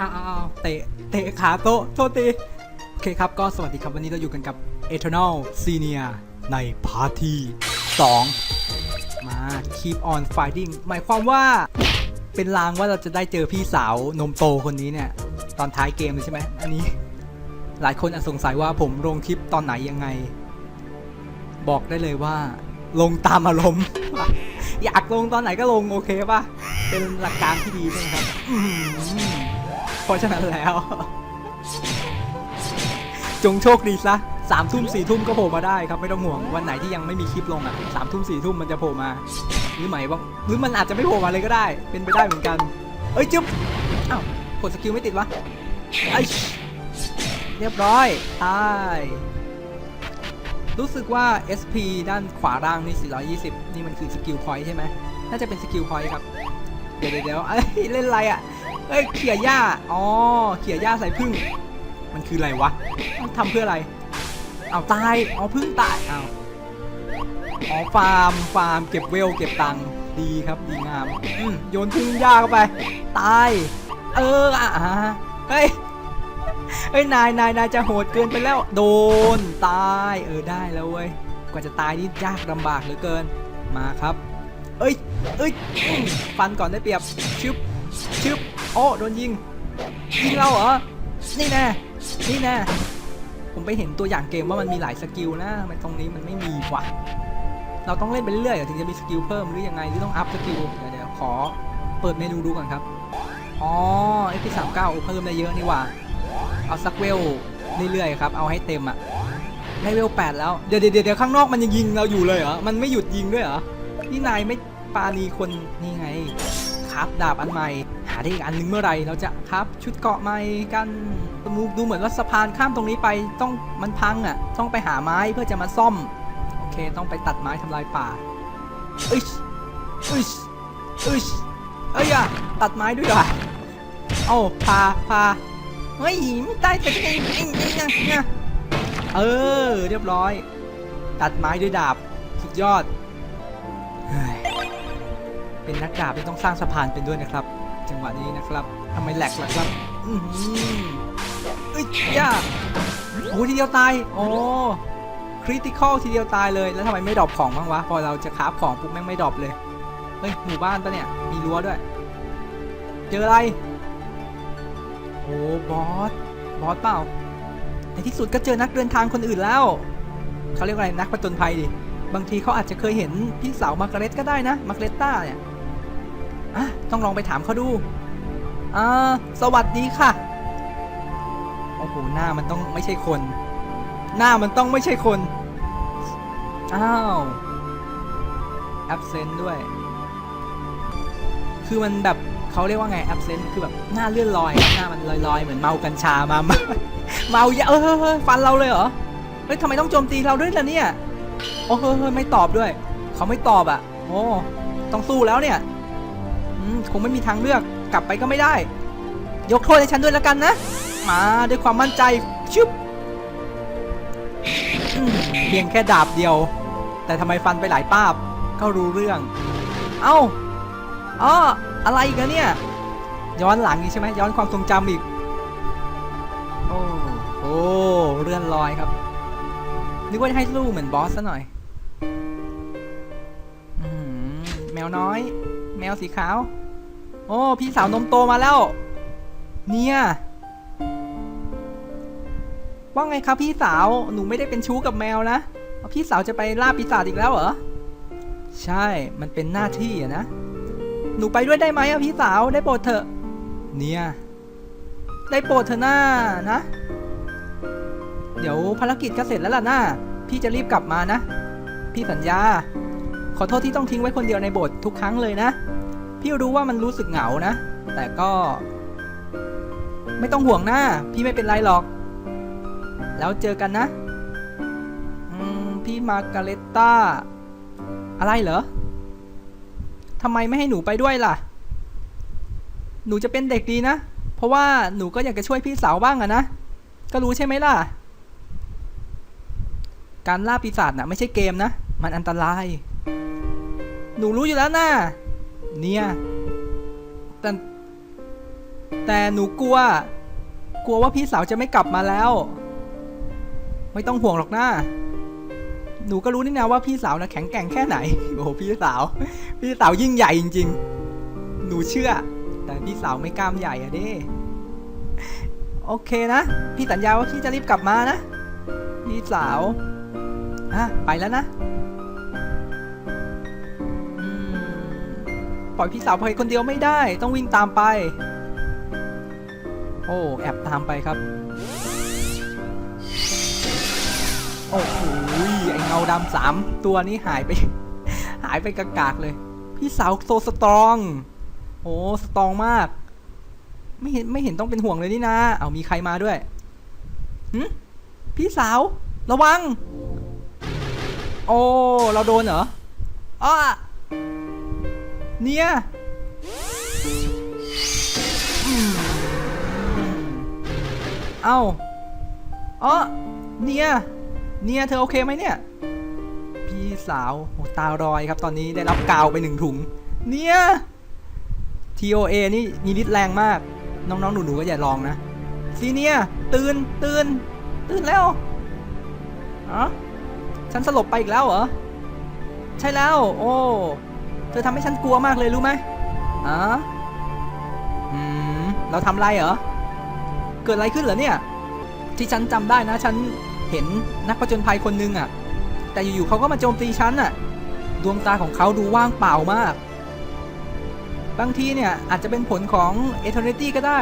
อ้าวอ้าเตะเตะขาโต๊ะโทษทีโอเคครับก็สวัสดีครับวันนี้เราอยู่กันกับ Eternal Senior ในพาร์ที2มา Keep on Fighting หมายความว่าเป็นลางว่าเราจะได้เจอพี่สาวนมโตคนนี้เนี่ย ตอนท้ายเกมเลยใช่ไหมอันนี้ หลายคนอาจสงสัยว่าผมลงคลิปตอนไหนยังไง บอกได้เลยว่า ลงตามอารมณ์อยากลงตอนไหนก็ลงโอเคป่ะ เป็นหลักการที่ดีใช่ไหมครับ เพราะฉะนั้นแล้ว จงโชคดีซะสามทุ่มสี่ทุ่มก็โผล่มาได้ครับไม่ต้องห่วงวันไหนที่ยังไม่มีคลิปลงอะสามทุ่มสี่ทุ่มมันจะโผล่มาหรือหมายว่าหรือมันอาจจะไม่โผล่มาเลยก็ได้ เป็นไปได้เหมือนกัน เอ้ยจึ๊บอ้าวกดสกิลไม่ติดวะไอเรียบร้อยตายรู้สึกว่า SP ด้านขวาล่างนี่ 420 นี่มันคือสกิลพอยต์ใช่ไหม น่าจะเป็นสกิลพอยต์ครับ เดี๋ยวเดี๋ยวเดี๋ยวเอ้ยเล่นอะไรอะ เอ้ยเขี่ยหญ้า อ๋อ เขี่ยหญ้าใส่พึ่ง มันคืออะไรวะทำเพื่ออะไร เอาตาย เอาพึ่งตาย เอาอ๋อฟาร์ม ฟาร์ม เก็บเวล เก็บตังค์ ดีครับ ดีงามอืโยนพึ่งหญ้าเข้าไป ตาย เออ อะฮะเฮ้ย เฮ้ย นายนายนายจะโหดเกินไปแล้ว โดน ตาย เออ ได้แล้วเว้ย กว่าจะตายนี่ยากลำบากเหลือเกิน มาครับ เอ้ย เอ้ย ฟันก่อนได้เปรียบ ชึบชึบ อ้โดนยิง ยิงเราเหรอ นี่แน่ นี่แน่ ผมไปเห็นตัวอย่างเกมว่ามันมีหลายสกิลนะมันตรงนี้มันไม่มีว่ะ เราต้องเล่นไปเรื่อยๆถึงจะมีสกิลเพิ่มหรือยังไงหรือต้องอัพสกิล เดี๋ยวเดี๋ยวขอเปิดเมนูดูก่อนครับ อ๋อ F39 เพิ่มได้เยอะนี่ว่าเอาสักเวลเรื่อยๆครับ เอาให้เต็มอะได้เวล8แล้วเดี๋ยวเดี๋ยวเดี๋ยวข้างนอกมันยังยิงเราอยู่เลยเหรอ มันไม่หยุดยิงด้วยเหรอ นี่นายไม่ปาณีคนนี่ไง ครับดาบอันใหม่ ได้อีกอันนึงเมื่อไหร่เราจะครับ ชุดเกาะใหม่กันดูดูเหมือนว่าสะพานข้ามตรงนี้ไปต้องมันพังอะ ต้องไปหาไม้เพื่อจะมาซ่อม โอเคต้องไปตัดไม้ทำลายป่าเอ้ยเอ้ยเอ้ยเอ้ยอะตัดไม้ด้วยเหรอเอ้าพาพาเฮ้ยไม่ได้จะไงไงไงไงเออ เรียบร้อย ตัดไม้ด้วยดาบ สุดยอดเฮ้ยเป็นนักดาบที่ต้องสร้างสะพานเป็นด้วยนะครับ จังหวะนี้นะครับทำไมแหลกล่ะครับอืออเอ้ยย่าโอ้ทีเดียวตายโอ้คริติคอลทีเดียวตายเลยแล้วทำไมไม่ดรอปของบ้างวะพอเราจะคาฟของปุ๊บแม่งไม่ดรอปเลยเฮ้ยหมู่บ้านปะเนี่ยมีรั้วด้วย เจออะไรโอ้บอสบอสเปล่าในที่สุดก็เจอนักเดินทางคนอื่นแล้วเขาเรียกว่าอะไรนักประจนภัยดิบางทีเขาอาจจะเคยเห็นพี่สาวมาร์กาเร็ตก็ได้นะมาร์กาเร็ตต้าเนี่ย อะต้องลองไปถามเขาดูอ่าสวัสดีค่ะ โอ้โห หน้ามันต้องไม่ใช่คน หน้ามันต้องไม่ใช่คน อ้าว absent ด้วย คือมันแบบเขาเรียกว่าไง absent คือแบบหน้าเลื่อนลอย หน้ามันลอยๆ เหมือนเมากัญชามา เมาเยอะเออเฮ้ยฟันเราเลยเหรอ เฮ้ยทำไมต้องโจมตีเราด้วยล่ะเนี่ย โอ้เฮ้ยไม่ตอบด้วย เขาไม่ตอบอะ โอ้ ต้องสู้แล้วเนี่ย คงไม่มีทางเลือกกลับไปก็ไม่ได้ ยกโทษให้ฉันด้วยแล้วกันนะ มาด้วยความมั่นใจชึบเพียงแค่ดาบเดียว แต่ทำไมฟันไปหลายป้าบ ก็รู้เรื่อง เอ้าอ๋ออะไรกันเนี่ย ย้อนหลังอีกใช่ไหมย้อนความทรงจำอีก โอ้โอ้เลื่อนลอยครับนึกว่าจะให้สู้เหมือนบอสซะหน่อยอแมวน้อย แมวสีขาว โอ้พี่สาวนมโตมาแล้ว เนี่ยว่าไงครับพี่สาวหนูไม่ได้เป็นชู้กับแมวนะพี่สาวจะไปล่าปีศาจอีกแล้วเหรอใช่มันเป็นหน้าที่อะนะหนูไปด้วยได้ไหมอะพี่สาวได้โปรดเถอะ เนี่ยได้โปรดเถอะหน้านะ เดี๋ยวภารกิจก็เสร็จแล้วล่ะหน้าพี่จะรีบกลับมานะ พี่สัญญา ขอโทษที่ต้องทิ้งไว้คนเดียวในโบสถ์ทุกครั้งเลยนะ พี่รู้ว่ามันรู้สึกเหงานะ แต่ก็ ไม่ต้องห่วงหน้า พี่ไม่เป็นไรหรอก แล้วเจอกันนะ อืม พี่มาการเรตตาอะไรเหรอทำไมไม่ให้หนูไปด้วยล่ะ หนูจะเป็นเด็กดีนะ เพราะว่าหนูก็อยากจะช่วยพี่สาวบ้างอะนะ ก็รู้ใช่ไหมล่ะ การล่าปีศาจน่ะไม่ใช่เกมนะ มันอันตราย หนูรู้อยู่แล้วนะ เนี่ยแต่แต่หนูกลัว กลัวว่าพี่สาวจะไม่กลับมาแล้ว ไม่ต้องห่วงหรอกนะหนูก็รู้นี่นะว่าพี่สาวนะแข็งแกร่งแค่ไหน โอ้โหพี่สาว พี่สาวยิ่งใหญ่จริง ๆ หนูเชื่อ แต่พี่สาวไม่กล้ามใหญ่อะเด้โอเคนะ พี่สัญญาว่าพี่จะรีบกลับมานะ พี่สาวอะไปแล้วนะ ปล่อยพี่สาวไปคนเดียวไม่ได้ ต้องวิ่งตามไป โอ้แอบตามไปครับ โอ้โหไอเงาดำสามตัวนี้หายไป หายไปกากากเลย พี่สาวโซสตรอง โอ้สตรองมาก ไม่เห็นไม่เห็นต้องเป็นห่วงเลยนี่นะ เอามีใครมาด้วยหึพี่สาว ระวัง โอ้ เราโดนเหรออ้อ เนี่ยเอ้าอ๋อเนี่ย เนี่ยเธอโอเคไหมเนี่ย พี่สาวโอ้ตารอยครับตอนนี้ได้รับกาวไปหนึ่งถุง เนี่ย TOA นี่มีฤทธิ์แรงมาก น้องๆ หนูๆ ก็อย่าลองนะ ซีเนียตื่น ตื่น ตื่นแล้วอ๋อฉันสลบไปอีกแล้วเหรอ ใช่แล้ว โอ้ เธอทำให้ฉันกลัวมากเลยรู้ไหมอ๋ออืม เราทำอะไรเหรอ เกิดอะไรขึ้นเหรอเนี่ย ที่ฉันจำได้นะ ฉันเห็นนักผจญภัยคนหนึงอะ่ะ แต่อยู่ๆเขาก็มาโจมตีฉันอะ ดวงตาของเขาดูว่างเปล่ามาก บางทีเนี่ยอาจจะเป็นผลของ Eternity ก็ได้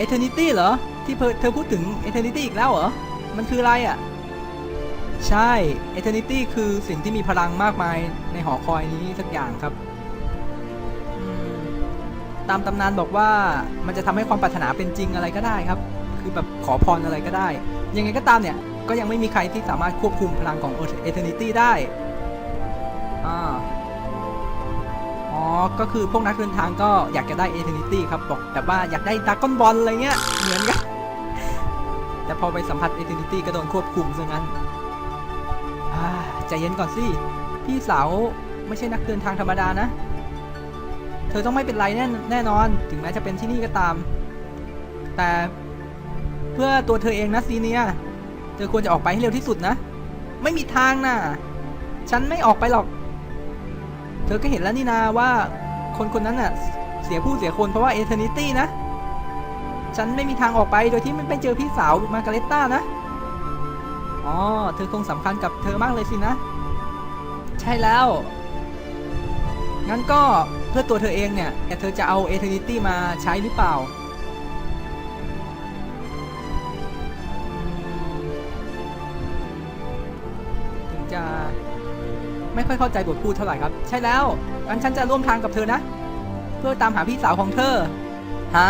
Eternity เหรอ ที่เธอพูดถึง Eternity อีกแล้วเหรอ มันคืออะไรอะ ใช่ Eternity คือสิ่งที่มีพลังมากมายในหอคอยนี้สักอย่างครับ ตามตำนานบอกว่ามันจะทำให้ความปรารถนาเป็นจริงอะไรก็ได้ครับ คือแบบขอพรอะไรก็ได้ ยังไงก็ตามเนี่ย ก็ยังไม่มีใครที่สามารถควบคุมพลังของ Eternity ได้อ่าอ๋อ ก็คือพวกนักเดินทางก็อยากจะได้ Eternity ครับ บอกแบบว่าอยากได้ด r a ก้อนบอลอะไรเงี้ย เหมือนกัน แต่พอไปสัมผัส Eternity ก็โดนควบคุมซะงั้น ใจเย็นก่อนสิ พี่สาวไม่ใช่นักเดินทางธรรมดานะ เธอต้องไม่เป็นไรแน่แน่นอน ถึงแม้จะเป็นที่นี่ก็ตาม แต่เพื่อตัวเธอเองนะซีเนีย เธอควรจะออกไปให้เร็วที่สุดนะ ไม่มีทางนะ่ะ ฉันไม่ออกไปหรอก เธอก็เห็นแล้วนี่นาว่าคนคนนั้นน่ะ เสียผู้เสียคนเพราะว่าเอเทอร์นิตี้นะ ฉันไม่มีทางออกไปโดยที่ไม่ไปเจอพี่สาวมาการเลตต้านะ อ๋อ เธอคงสำคัญกับเธอมากเลยสินะ ใช่แล้ว งั้นก็เพื่อตัวเธอเองเนี่ย แต่เธอจะเอาเอเทอร์นิตี้มาใช้หรือเปล่า ถึงจะไม่ค่อยเข้าใจบทพูดเท่าไหร่ครับ ใช่แล้ว งั้นฉันจะร่วมทางกับเธอนะ เพื่อตามหาพี่สาวของเธอ หา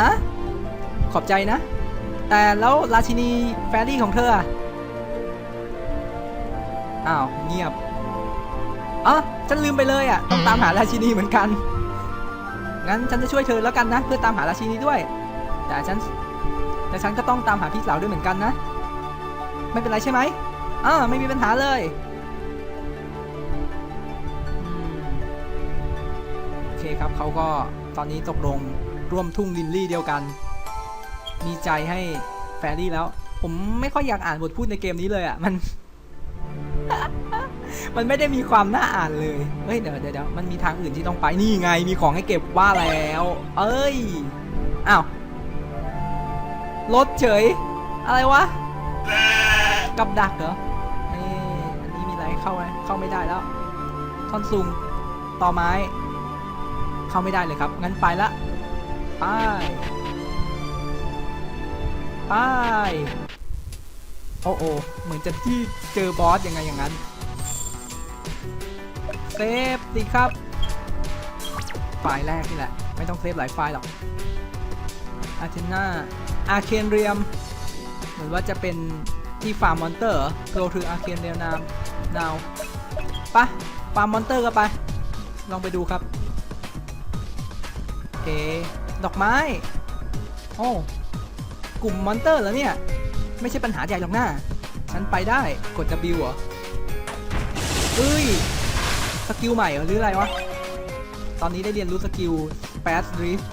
ขอบใจนะ แต่แล้วราชินีแฟรี่ของเธอ อ้าวเงียบอ๋อฉันลืมไปเลยอะต้องตามหาราชินีเหมือนกัน งั้นฉันจะช่วยเธอแล้วกันนะ เพื่อตามหาราชินีด้วย แต่ฉันแต่ฉันก็ต้องตามหาพี่สาวด้วยเหมือนกันนะ ไม่เป็นไรใช่ไหมอ่าไม่มีปัญหาเลยโอเคครับเขาก็ตอนนี้ตกลงร่วมทุ่งลินลี่เดียวกัน มีใจให้แฟรี่แล้ว ผมไม่ค่อยอยากอ่านบทพูดในเกมนี้เลยอะ่ะมัน มันไม่ได้มีความน่าอ่านเลย เฮ้ยเดี๋ยวเดี๋ยวมันมีทางอื่นที่ต้องไป นี่ไง มีของให้เก็บว่าแล้ว เอ้ย อ้าว รถเฉย อะไรวะ กับดักเหรอเอ๊ะอันนี้มีอะไรเข้าไหมเข้าไม่ได้แล้ว ท่อนซุงต่อไม้ เข้าไม่ได้เลยครับ งั้นไปละ ไป ไป โอ้โอเหมือนจะที่เจอบอสยังไงอย่างนั้น เซฟสิครับไฟล์แรกนี่แหละ ไม่ต้องเซฟหลายไฟล์หรอกอาเทนาอาเคนเรียม เหมือนว่าจะเป็นที่ฟาร์มมอนเตอร์โกลถืออาเคนเรียมนามนาวปะฟาร์มมอนเตอร์ก็ไป ลองไปดูครับโอเคดอกไม้ โอ้กลุ่มมอนเตอร์แล้วเนี่ย ไม่ใช่ปัญหาใหญ่หรอกหน้า ฉันไปได้ กด W เหรอเอ้ย กิลใหม่หรืออะไรวะ ตอนนี้ได้เรียนรู้สกิล Fast Drift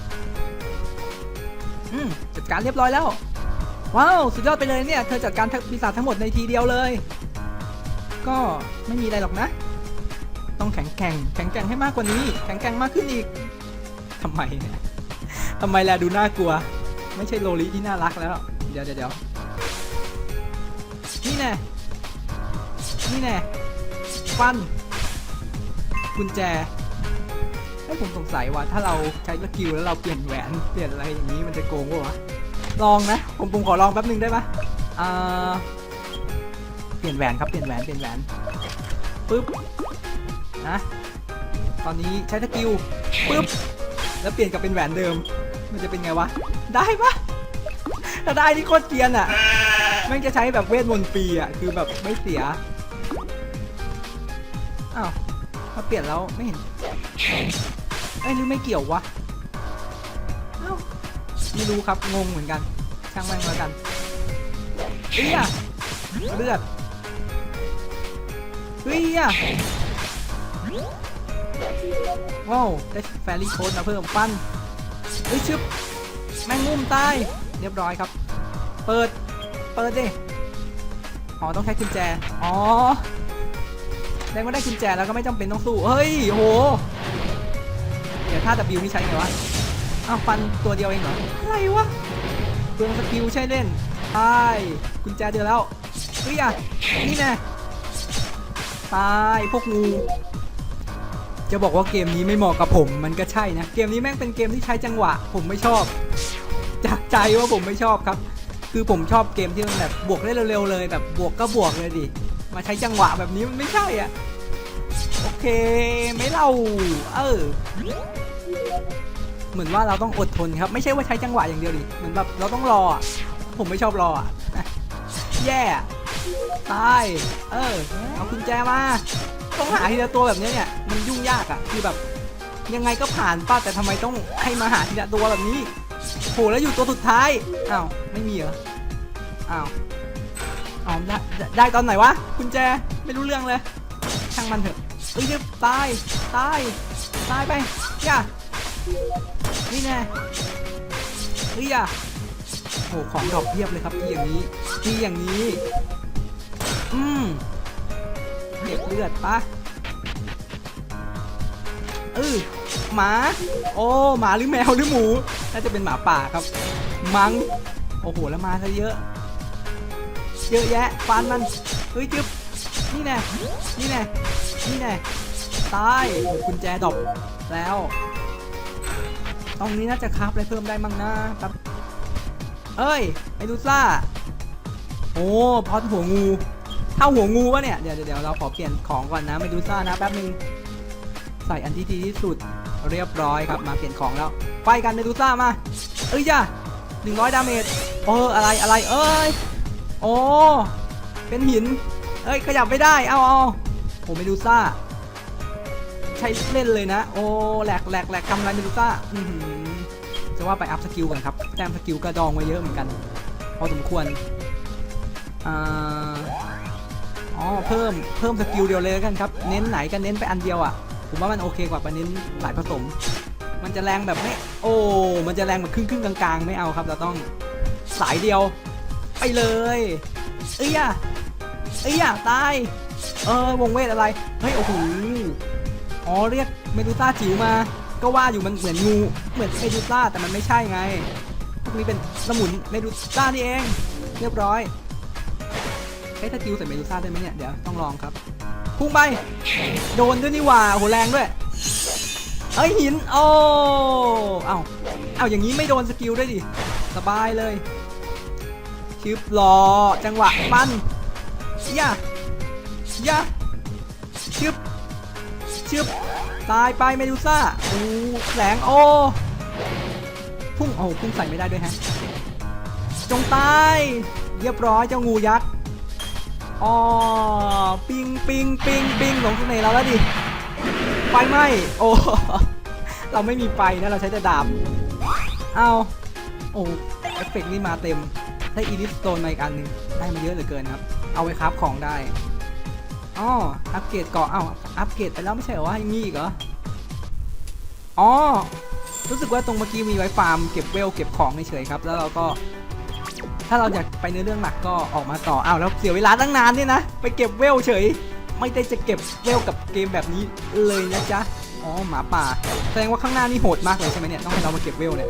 อืมจัดการเรียบร้อยแล้ว ว้าว สุดยอดไปเลยเนี่ย เธอจัดการทั้งปีศาจทั้งหมดในทีเดียวเลย ก็ไม่มีอะไรหรอกนะ ต้องแข็งแกร่งแข็งแกร่งให้มากกว่านี้ แข็งแกร่งมากขึ้นอีกทำไมเนี่ยทำไมแลดูน่ากลัว ไม่ใช่โลลิที่น่ารักแล้ว เดี๋ยวเดี๋ยวเดี๋ยวนี่แน่นี่แน่ฟัน กุญแจให้ผมสงสัยว่าถ้าเราใช้สกิลแล้วเราเปลี่ยนแหวนเปลี่ยนอะไรอย่างนี้มันจะโกงปะวะลองนะ ผมผมขอลองแป๊บหนึงได้ปะอ่าเปลี่ยนแหวนครับเปลี่ยนแหวนเปลี่ยนแหวนปึ๊บนะตอนนี้ใช้สกิลปึ๊บแล้วเปลี่ยนกลับเป็นแหวนเดิม มันจะเป็นไงวะได้ปะถ้าได้นี่โคตรเกียนอะแม่งจะใช้แบบเวทมนต์ฟีอะคือแบบไม่เสียอ้าว มาเปลี่ยนแล้วไม่เห็นเอ้ยหรือไม่เกี่ยววะเอ้าไม่รู้ครับงงเหมือนกัน ช่างแม่งแล้วกันเฮ้ยอะเลือดเฮ้ยอะว้าวได้แฟรี่โค้ดมาเพิ่มปั้นเฮ้ยชึบแมงมุมตายเรียบร้อยครับ เปิด เปิดดิ อ๋อ ต้องใช้กุญแจ อ๋อ แดงว่าได้กุญแจแล้วก็ไม่จำเป็นต้องสู้เฮ้ยโหเดี๋ยวถ้า W นี่ใช้ไงวะอ้าวฟันตัวเดียวเองเหรออะไรวะเปลืองสกิลใช่เล่นตายกุญแจเดียวแล้วเฮ้ยอะนี่แน่ตายพวกงูจะบอกว่าเกมนี้ไม่เหมาะกับผมมันก็ใช่นะ เกมนี้แม่งเป็นเกมที่ใช้จังหวะ ผมไม่ชอบ จากใจว่าผมไม่ชอบครับ คือผมชอบเกมที่มันแบบบวกได้เร็วๆเลยแบบบวกก็บวกเลยดิ มาใช้จังหวะแบบนี้มันไม่ใช่อะ โอเคไม่เล่า เออ เหมือนว่าเราต้องอดทนครับ ไม่ใช่ว่าใช้จังหวะอย่างเดียวดิ เหมือนแบบเราต้องรออะผมไม่ชอบรออะ แย่ตาย เออ เอากุญแจมา ต้องหาทีละตัวแบบเนี้ยเนี่ย มันยุ่งยากอะ คือแบบ ยังไงก็ผ่านป้าแต่ทำไมต้องให้มาหาทีละตัวแบบนี้โหแล้วอยู่ตัวสุดท้าย อ้าว ไม่มีเหรอ อ้าว อได้ได้ตอนไหนวะกุญแจไม่รู้เรื่องเลยช่างมันเถอะเอ้ยเดี๋ยวตายตายตายไปย่านี่แน่เฮ้ยย่าโหของดอกเพียบเลยครับที่อย่างนี้ที่อย่างนี้ อืมเด็กเลือดปะเออหมา โอ้หมาหรือแมวหรือหมู น่าจะเป็นหมาป่าครับ มังโอ้โหแล้วมาซะเยอะ เยอะแยะฟันมันเฮ้ยจึ๊บนี่แน่นี่แน่นี่แน่ตายกุญแจดอกแล้ว ตรงนี้น่าจะคราฟอะไรเพิ่มได้มั้งนะครับเอ้ยไอดูซ่าโอ้พอดหัวงูเท่าหัวงูวะเนี่ยเดี๋ยวเดี๋ยวเราขอเปลี่ยนของก่อนนะไมดูซ่านะแป๊บนึงใส่อันที่ดีที่สุดเรียบร้อยครับมาเปลี่ยนของแล้วไปกันไมดูซ่ามาเอ้ยจ้าหนึ่งร้อยดาเมจโอ้อะไรอะไรเอ้ย โอ้เป็นหินเอ้ยขยับไม่ได้เอาเอาโอ้เมดูซ่าใช้เล่นเลยนะ โอ้แหลกแหลกแหลกทำไรเมดูซ่าจะว่าไปอัพสกิลก่อนครับแต้มสกิลกระดองไว้เยอะเหมือนกัน พอสมควรอ่าอ๋อเพิ่มเพิ่มสกิลเดียวเลยกันครับ เน้นไหนก็เน้นไปอันเดียวอะ ผมว่ามันโอเคกว่าไปเน้นหลายผสม มันจะแรงแบบไม่โอ้ มันจะแรงแบบครึ่งครึ่งกลางๆ ไม่เอาครับ เราต้องสายเดียว ไปเลย เอ้ยอะเอ้ยอะตาย เออวงเวทอะไร เฮ้ยโอ้โห อ๋อเรียกเมดูซ่าจิ๋วมา ก็ว่าอยู่มันเหมือนงู เหมือนเมดูซ่าแต่มันไม่ใช่ไง พวกนี้เป็นสมุนเมดูซ่านี่เอง เรียบร้อยใช้ตะกิวใส่เมดูซ่าได้ไหมเนี่ย เดี๋ยวต้องลองครับ พุ่งไป โดนด้วยนี่หว่าโหแรงด้วยเอ้ยหิน โอ้ เอ้า เอ้าอย่างนี้ไม่โดนสกิลด้วยดิ สบายเลย ชึบรอจังหวะปั้นย่าย่าชึบชึบตายไปเมดูซ่าโอ้แสงโอ้พุ่งโอ้พุ่งใส่ไม่ได้ด้วยฮะจงตายเรียบร้อยเจ้างูยักษ์อ๋อปิงปิงปิงปิงหลงเสน่ห์เราแล้วดิไฟไหมโอ้เราไม่มีไฟนะเราใช้แต่ดาบเอาโอ้เอฟเฟกต์นี่มาเต็ม ได้อีลิสโตนมาอีกอันหนึ่งได้มาเยอะเหลือเกินครับ เอาไว้คราฟของได้อ๋ออัปเกรดเกาะเอ้าอัปเกรดไปแล้วไม่ใช่เหรอว่ายังมีอีกเหรออ๋อรู้สึกว่าตรงเมื่อกี้มีไว้ฟาร์มเก็บเวลเก็บของเฉยครับ แล้วเราก็ ถ้าเราอยากไปเนื้อเรื่องหลักก็ออกมาต่ออ้าวแล้วเสียเวลาตั้งนานเนี่ยนะ ไปเก็บเวลเฉย ไม่ได้จะเก็บเวลกับเกมแบบนี้เลยนะจ๊ะอ๋อหมาป่า แสดงว่าข้างหน้านี่โหดมากเลยใช่ไหมเนี่ยต้องให้เรามาเก็บเวลเนี่ย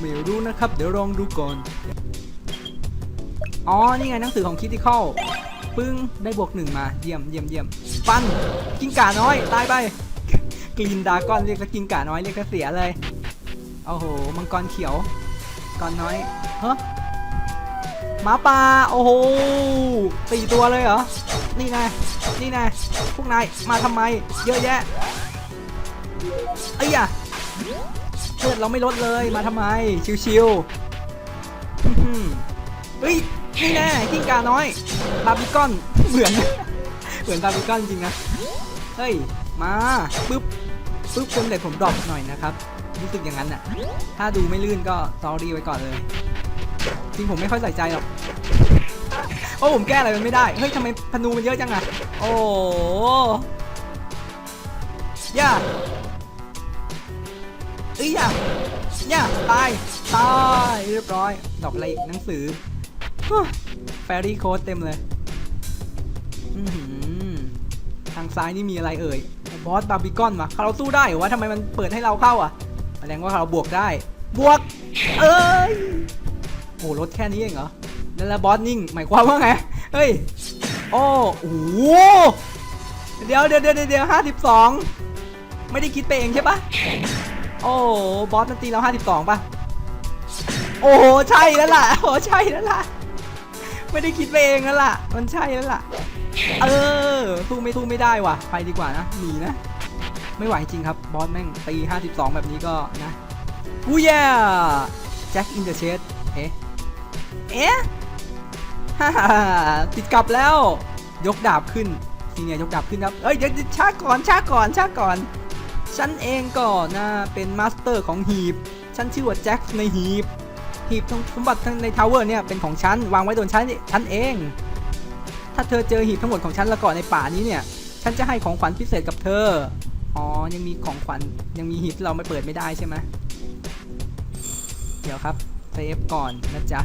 ไม่รู้นะครับ เดี๋ยวลองดูก่อน อ๋อ นี่ไงหนังสือของคิติคอลปึ้ง ได้บวกหนึ่งมา เยี่ยมเยี่ยมเยี่ยมฟันกิ้งก่าน้อย ตายไป กลินดากอนเรียกแล้วกิ้งก่าน้อยเรียกเสียเลย โอ้โห มังกรเขียวก่อนน้อยเฮ้หมาป่า โอ้โหสี่ตัวเลยเหรอ นี่ไงนี่ไงพวกนาย มาทำไม เยอะแยะเอ้ยอะ ลือดเราไม่ลดเลยมาทำไม ชิวๆเฮ้ยนี่แน่กิ้งกาน้อยบาร์บีคอนเหมือนเหมือนบาร์บีคอนจริงนะเฮ้ยมาปึ๊บปึ๊บจนเด็ดผมดรอปหน่อยนะครับรู้สึกอย่างนั้นน่ะ ถ้าดูไม่ลื่นก็ซอรี่ไว้ก่อนเลย จริงผมไม่ค่อยใส่ใจหรอกโอ้ผมแก้อะไรมันไม่ได้ เฮ้ยทำไมพนูมันเยอะจังอะโอ้ย่า เอ้ยย่าย่าตาย ตาย เรียบร้อย ดอกอะไรอีกหนังสือแฟรี่โค้ดเต็มเลยทางซ้ายนี่มีอะไรเอ่ย บอสบาร์บีคอนวะเราสู้ได้เหรอวะทำไมมันเปิดให้เราเข้าอะแสดงว่าเราบวกได้ บวก เอ้ย โอ้รถแค่นี้เองเหรอ แล้วบอสนิ่ง หมายความว่าไง เฮ้ย โอ้โหเดี๋ยวเดี๋ยวเดี๋ยวเดี๋ยวห้าสิบสองไม่ได้คิดไปเองใช่ปะ โอ้บอสมันตีเราห้าสิบสองป่ะ โอ้ใช่แล้วล่ะโอ้ใช่แล้วล่ะ ไม่ได้คิดไปเองแล้วล่ะ มันใช่แล้วล่ะ เออสู้ไม่สู้ไม่ได้ว่ะ ไปดีกว่านะหนีนะ ไม่ไหวจริงครับ บอสแม่งตี 52 แบบนี้ก็นะวูย่าแจ็คอินเดอะเชดเอ๊ะ เอ๊ะฮ่าฮ่าติดกลับแล้ว ยกดาบขึ้นซีเนียยกดาบขึ้นครับ เอ้ยเดี๋ยวช้าก่อนช้าก่อนช้าก่อน ฉันเองก็นะเป็นมาสเตอร์ของหีบ ฉันชื่อว่าแจ็คในหีบ หีบสมบัติทั้งในทาวเวอร์เนี่ยเป็นของฉัน วางไว้บนฉันฉันเอง ถ้าเธอเจอหีบทั้งหมดของฉันแล้วก็ในป่านี้เนี่ย ฉันจะให้ของขวัญพิเศษกับเธอ อ๋อ ยังมีของขวัญยังมีหีบที่เราไม่เปิดไม่ได้ใช่ไหมเดี๋ยวครับเซฟก่อนนะจ๊ะ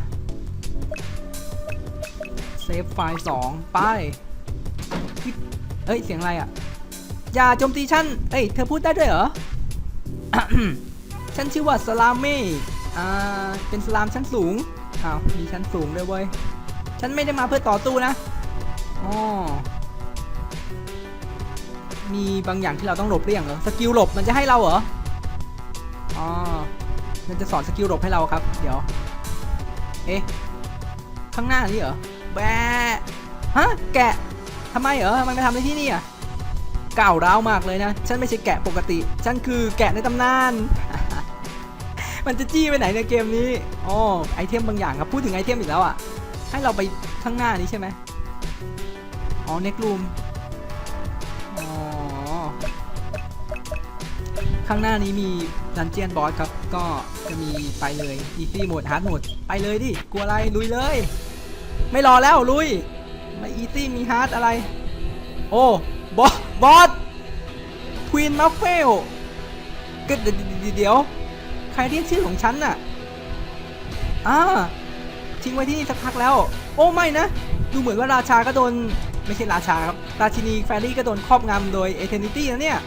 เซฟไฟล์สองไป เอ้ย เสียงอะไรอะ อย่าโจมตีฉัน เอ้ย เธอพูดได้ด้วยเหรอ ฉันชื่อว่าสลามเม่อ่า เป็นสลามชั้นสูง อ้าว มีชั้นสูงด้วยเว้ย ฉันไม่ได้มาเพื่อต่อสู้นะอ๋อมีบางอย่างที่เราต้องหลบเลี่ยงเหรอ สกิลหลบมันจะให้เราเหรอ อ๋อ มันจะสอนสกิลหลบให้เราครับ เดี๋ยว เอ๊ะ ข้างหน้านี่เหรอ แบะฮะ แกะทำไมเหรอทำไมมาทำในที่นี่อะ ก้าวร้าวมากเลยนะ ฉันไม่ใช่แกะปกติ ฉันคือแกะในตำนาน มันจะจี้ไปไหนในเกมนี้อ๋อไอเทมบางอย่างครับ พูดถึงไอเทมอีกแล้วอะ ให้เราไปข้างหน้านี้ใช่ไหมอ๋อเน็กรูมอ๋อ ข้างหน้านี้มีดันเจียนบอสครับ ก็จะมีไปเลย Easy Mode Hard Mode ไปเลยดิ กลัวอะไร ลุยเลย ไม่รอแล้วลุยไม่ Easy มี Hard อะไร โอ้ บอสควีนมัฟเฟลก็เดี๋ยวเดี๋ยว ใครเรียกชื่อของฉันน่ะอ่าทิ้งไว้ที่นี่สักพักแล้ว โอ้ไม่นะ ดูเหมือนว่าราชาก็โดน ไม่ใช่ราชาครับ ราชินีแฟรี่ก็โดนครอบงำโดยเอเทนิตี้นะเนี่ย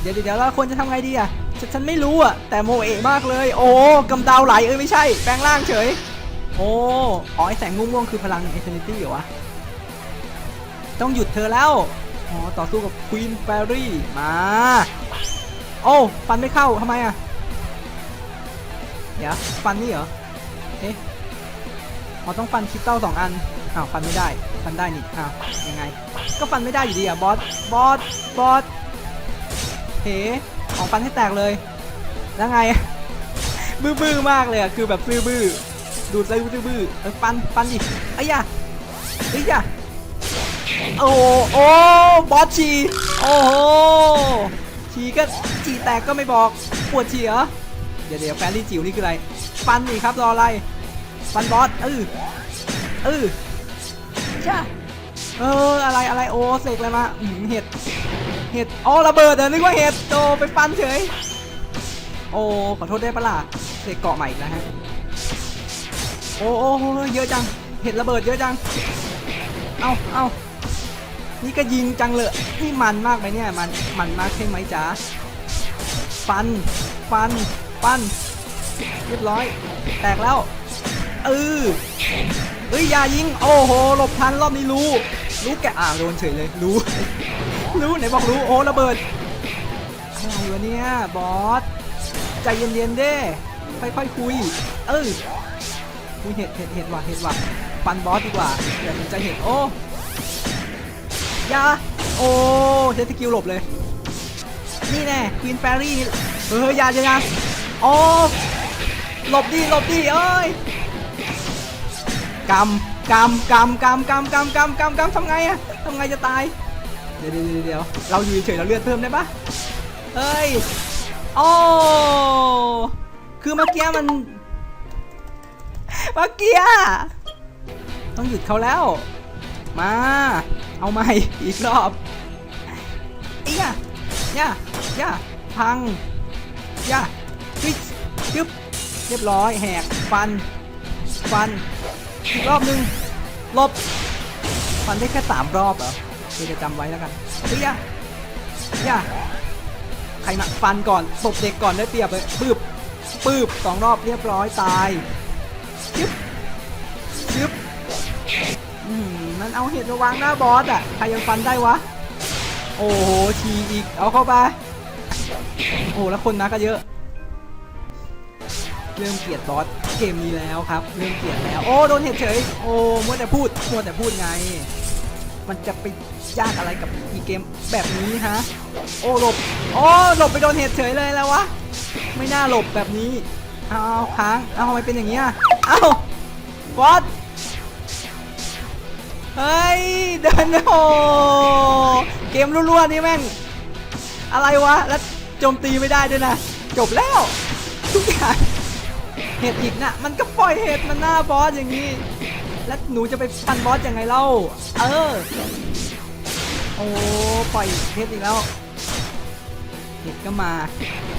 เดี๋ยวเดี๋ยวเราควรจะทำไงดีอะฉฉันไม่รู้อะแต่โมเอะมากเลย โอ้กำดาวไหลเอ้ยไม่ใช่ แปลงร่างเฉย โอ้อ๋อไอแสงม่วงๆคือพลังเอเทนิตี้เหรอวะ ต้องหยุดเธอแล้ว อ๋อต่อสู้กับควีนแฟรี่มาโอ้ฟันไม่เข้าทำไมอะเดี๋ยวฟันนี่เหรอเอ๊ะอ๋อต้องฟันคริสตัลสองอันอ้าวฟันไม่ได้ฟันได้นี่อ้าวยังไง ก็ฟันไม่ได้อยู่ดีอะบอสบอสบอสเฮ้ของฟันให้แตกเลยแล้วไงบื้อบื้อมากเลยอะคือแบบซื่อบื้อดูดเลยซื่อบื้อเออฟันฟันดิไอ้ยะไอ้ยะ โอ้โอ้บอสฉีโอ้โหฉีก็ฉีแตกก็ไม่บอกปวดฉีเหรอเดี๋ยวเดี๋ยวแฟรี่จิ๋วนี่คืออะไรฟันนี่ครับรออะไรฟันบอสเออเออช่าเอออะไรอะไรโอ้เสกอะไรมาอืมเห็ดเห็ดอ๋อระเบิดเดี๋ยวนึกว่าเห็ดโตไปฟันเฉยโอ้ขอโทษได้ปะล่ะเสกเกาะใหม่อีกแล้วฮะโอ้โอ้โอ้เยอะจังเห็ดระเบิดเยอะจังเอาเอา นี่ก็ยิงจังเลยนี่มันมากไหมเนี่ย มัน มันมากใช่ไหมจ๊ะฟัน ฟัน ฟัน เรียบร้อย แตกแล้ว เออเฮ้ยอย่ายิง โอ้โห หลบทันรอบนี้รู้ รู้แกอ่าโดนเฉยเลย รู้ รู้ไหนบอกรู้ โอ้ระเบิด อะไรวะเนี่ย บอส ใจเย็นๆเด้ค่อยๆคุย เออคุยเห็ดเห็ดเห็ดว่ะ เห็ดว่ะ ปันบอสดีกว่าอย่าสนใจเห็ดโอ้ ยาโอ้เซตสกิลหลบเลย นี่แน่ควีนแฟรี่นี่เอออย่าอย่าอย่าโอ้หลบดิหลบดิเอ้ยกำกำกำกำกำกำกำกำกำทำไงอะทำไงจะตาย เดี๋ยวเดี๋ยวเดี๋ยวเราอยู่เฉยเราเลือดเพิ่มได้ปะเอ้ยโอ้คือเมื่อกี้มันเมื่อกี้ต้องหยุดเขาแล้ว มา เอาใหม่อีกรอบเอียย่าย่าพังย่าฟิชยึบเรียบร้อยแหกฟัน ฟันอีกรอบหนึ่งลบฟันได้แค่สามรอบเหรอเดี๋ยจะจำไว้แล้วกันเฮ้ยย่าย่าใครมาฟันก่อนตบเด็กก่อนได้เปรียบเลยปืบปืบสองรอบเรียบร้อยตายยึบยึบ มันเอาเห็ดมาวางหน้าบอสอะ ใครยังฟันได้วะ โอ้โหทีอีก เอาเข้าไป โอ้แล้วคนมาก็เยอะ เริ่มเกลียดบอสเกมนี้แล้วครับ เริ่มเกลียดแล้ว โอ้โดนเห็ดเฉย โอ้มัวแต่พูดมัวแต่พูดไง มันจะไปยากอะไรกับอีเกมแบบนี้ฮะ โอ้หลบ โอ้หลบไปโดนเห็ดเฉยเลยแล้ววะ ไม่น่าหลบแบบนี้ เอาเอาค้าง เอาทำไมเป็นอย่างนี้อะเอาบอส เฮ้ยเดินโอเกมรั่วๆนี่แม่ง อะไรวะ แล้วโจมตีไม่ได้ด้วยนะ จบแล้ว ทุกอย่างเห็ดอีกนะมันก็ปล่อยเห็ดมันหน้าบอสอย่างนี้ แล้วหนูจะไปฟันบอสยังไงเล่า เออ โอ้ปล่อยเห็ดอีกแล้ว เห็ดก็มา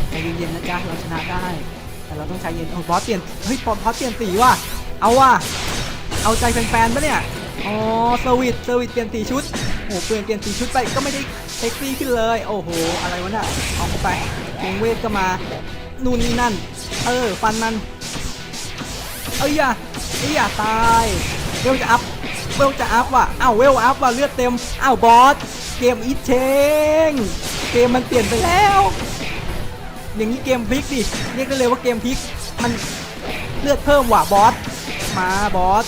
ใจเย็นๆนะจ๊ะเราชนะได้ แต่เราต้องใจเย็นโอ้บอสเปลี่ยน เฮ้ยบอสบอสเปลี่ยนสีว่ะ เอาว่ะ เอาใจแฟนๆปะเนี่ย อ๋อเซอร์วิสเซอร์วิสเปลี่ยนสีชุดโอ้เปลี่ยนเปลี่ยนสีชุดไปก็ไม่ได้เซ็กซี่ขึ้นเลย โอ้โห อะไรวะเนี่ยเอาเข้าไปวงเวทก็มา นู่นนี่นั่น เออ ฟันมัน เอ้ยอย่าเอ้ยอย่าตายเวลจะอัพเวลจะอัพว่ะอ้าวเวลอัพว่ะเลือดเต็ม อ้าวบอส เกมอีเชงเกมมันเปลี่ยนไปแล้ว อย่างนี้เกมพลิกดิ เรียกได้เลยว่าเกมพลิก มันเลือดเพิ่มว่ะบอส มาบอส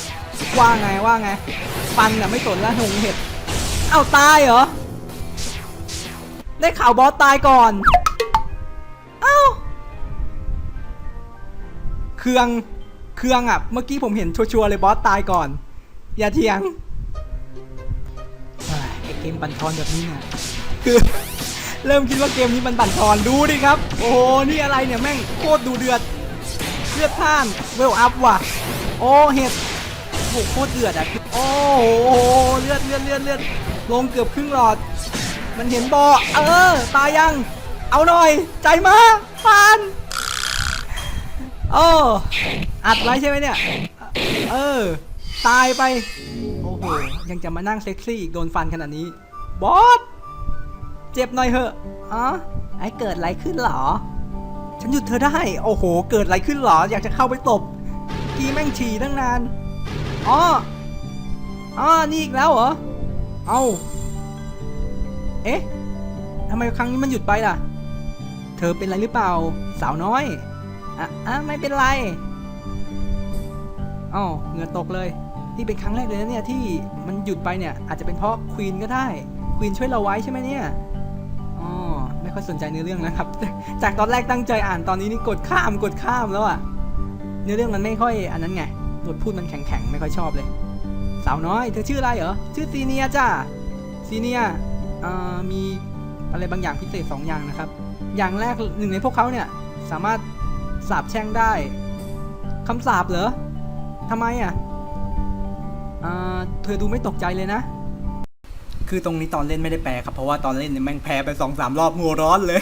ว่าไงว่าไงฟันน่ะไม่สนแล้วหงเห็ดอ้าวตายเหรอ ได้ข่าวบอสตายก่อน เอ้าเครื่องเครื่องอะ เมื่อกี้ผมเห็นชัวร์ๆเลยบอสตายก่อน อย่าเถียงเฮ้ยไอเกมบันทอนแบบนี้เนี่ยคือเริ่มคิดว่าเกมนี้มันบันทอนดูดิครับ โอ้โหนี่อะไรเนี่ยแม่งโคตรดูเดือดเลือดท่านเวลอัพว่ะ โอ้เห็ด โอ้โหโคตรเดือดอะโอ้โหเลือดเลือดเลือดเลือดลงเกือบครึ่งหลอด มันเห็นบอเออตายยัง เอาหน่อย ใจมาฟานโอ้อัดไว้ใช่ไหมเนี่ย เออ ตายไป โอ้โห ยังจะมานั่งเซ็กซี่อีกโดนฟันขนาดนี้ บอส เจ็บหน่อยเหอะอ๋อไอ้เกิดอะไรขึ้นเหรอ ฉันหยุดเธอได้ โอ้โห เกิดอะไรขึ้นเหรอ อยากจะเข้าไปตบ กีแม่งฉี่ตั้งนาน อ๋ออ๋อนี่อีกแล้วเหรอ เอาเอ๊ะทำไมครั้งนี้มันหยุดไปล่ะ เธอเป็นอะไรหรือเปล่า สาวน้อย อะอะไม่เป็นไรอ๋อเหงื่อตกเลย นี่เป็นครั้งแรกเลยนะเนี่ยที่มันหยุดไปเนี่ย อาจจะเป็นเพราะควีนก็ได้ ควีนช่วยเราไว้ใช่ไหมเนี่ยอ๋อไม่ค่อยสนใจเนื้อเรื่องนะครับ จากตอนแรกตั้งใจอ่านตอนนี้นี่กดข้ามกดข้ามแล้วอะเนื้อเรื่องมันไม่ค่อยอันนั้นไง บทพูดมันแข็งๆ ไม่ค่อยชอบเลย สาวน้อย เธอชื่ออะไรเหรอ ชื่อซีเนียจ้าซีเนียมีอะไรบางอย่างพิเศษสองอย่างนะครับ อย่างแรกหนึ่งในพวกเขาเนี่ยสามารถสาบแช่งได้คำสาบเหรอทำไมอะอ่าเธอดูไม่ตกใจเลยนะ คือตรงนี้ตอนเล่นไม่ได้แปลครับ เพราะว่าตอนเล่นเนี่ยแม่งแพ้ไปสองสามรอบหัวร้อนเลย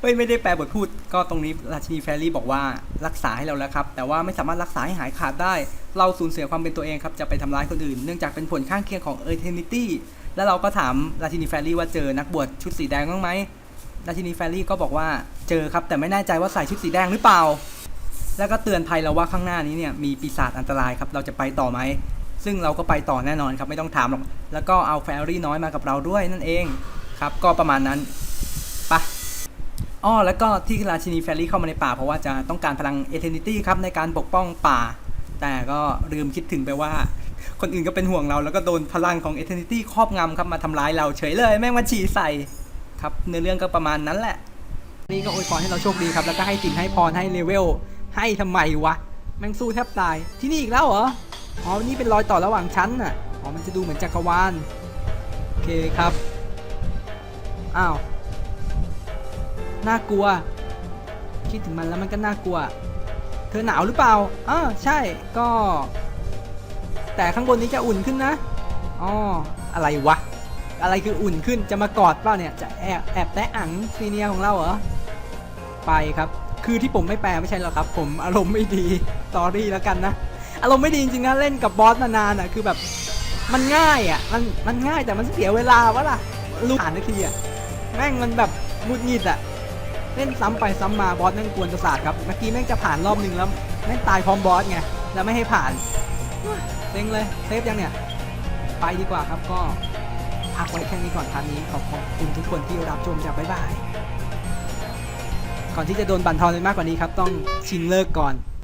เฮ้ยไม่ได้แปลบทพูดก็ตรงนี้ราชินีแฟรี่บอกว่ารักษาให้เราแล้วครับ แต่ว่าไม่สามารถรักษาให้หายขาดได้ เราสูญเสียความเป็นตัวเองครับ จะไปทำร้ายคนอื่น เนื่องจากเป็นผลข้างเคียงของเอเ r นิตี้แล้วเราก็ถามราชินีแฟรี่ว่าเจอนักบวชชุดสีแดงบ้างไหมราชินีแฟรี่ก็บอกว่าเจอครับแต่ไม่แน่ใจว่าใส่ชุดสีแดงหรือเปล่า แล้วก็เตือนภัยเราว่าข้างหน้านี้เนี่ยมีปีศาจอันตรายครับเราจะไปต่อไหมซึ่งเราก็ไปต่อแน่นอนครับไม่ต้องถามหรอกแล้วก็เอาแฟรี่น้อยมากับเราด้วยนั่นเองครับ ก็ประมาณนั้นไปะ อ้อแล้วก็ที่ราชินีแฟรี่เข้ามาในป่า เพราะว่าจะต้องการพลังเอเทนิตี้ครับในการปกป้องป่า แต่ก็ลืมคิดถึงไปว่า คนอื่นก็เป็นห่วงเรา แล้วก็โดนพลังของเอเทนิตี้ครอบงำครับมาทำร้ายเราเฉยเลยแม่งมาฉี่ใส่ครับเนื้อเรื่องก็ประมาณนั้นแหละ นี่ก็อวยพรให้เราโชคดีครับ แล้วก็ให้สินให้พรให้เลเวลให้ทำไมวะแม่งสู้แทบตายที่นี่อีกแล้วเหรออ๋อนี่เป็นรอยต่อระหว่างชั้นน่ะอ๋อมันจะดูเหมือนจักรวาลโอเคครับอ้าว น่ากลัว คิดถึงมันแล้วมันก็น่ากลัว เธอหนาวหรือเปล่าอ้าใช่ก็ แต่ข้างบนนี้จะอุ่นขึ้นนะอ๋ออะไรวะ อะไรคืออุ่นขึ้นจะมากอดเปล่าเนี่ยจะแอบแอบแตะอังซีเนียของเราเหรอไปครับ คือที่ผมไม่แปลไม่ใช่หรอกครับ ผมอารมณ์ไม่ดีสอรี่แล้วกันนะอารมณ์ไม่ดีจริงๆนะเล่นกับบอสมานานอะคือแบบมันง่ายอะมันมันง่ายแต่มันเสียเวลาวะล่ะลูกผ่านนาทีอะแม่งมันแบบหงุดหงิดอะ เล่นซ้ำไปซ้ำมาบอสแม่งกวนประสาทครับเมื่อกี้แม่งจะผ่านรอบหนึ่งแล้วแม่งตายพร้อมบอสไงแล้วไม่ให้ผ่านเซ็งเลยเซฟยังเนี่ยไปดีกว่าครับก็พักไว้แค่นี้ก่อนทันนี้ขอบคุณทุกคนที่รับชมจากบ๊ายบายก่อนที่จะโดนบันทอนไปมากกว่านี้ครับ ต้องชิงเลิกก่อน